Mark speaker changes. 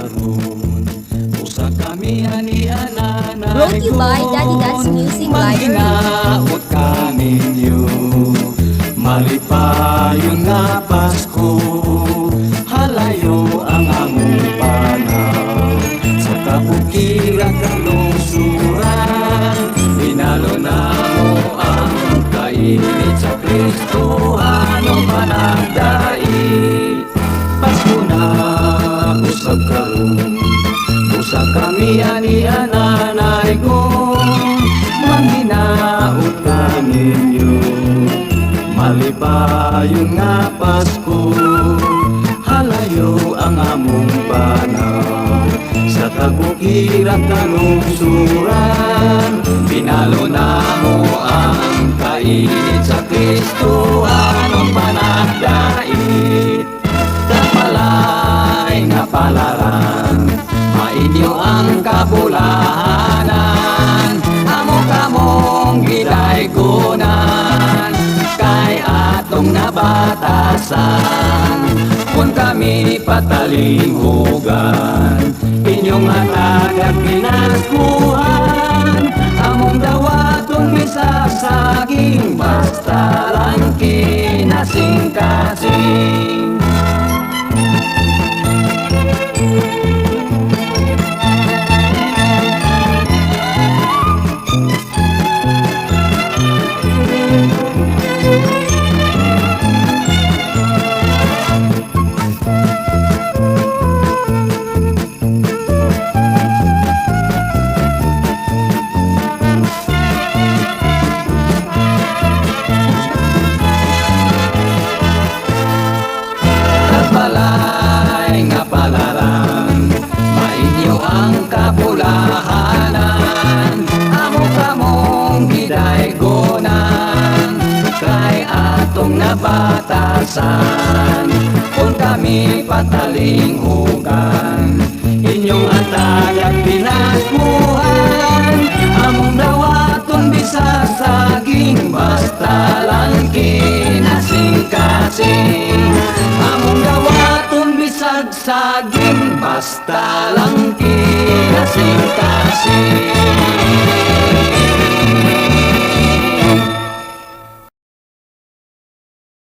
Speaker 1: karon usa kami ani anana Brought to you by Daddy Dad's Music Library.
Speaker 2: Maginaot ka ninyo. Malipayon nga Pasko. Halayo ang among panaw Sa kapukira kanong suran Pinalo na mo ang kainit sa Kristo. Anong panagda Usa kami ani ananay ko Manghinaot ka ninyo Malipayon nga Pasko Halayo ang among banaw Sa kabukiran kalungsuran Pinalo na mo ang kainit sa Kristo Anong panagdait Kapalay nga palaran ang kabulahanan. Amo kamong gidaygunan Kay atong nabatasan. Kung kami patalinghugan Inyong hatag at pinaskuhan Kapalay nga palaran Mainyo ang kapulahanan. Amo kamong gidaygonan Kay atong nabatasan. Kung kami patalinghugan Inyong atag at pinasmuhan Basta lang kinasing-kasing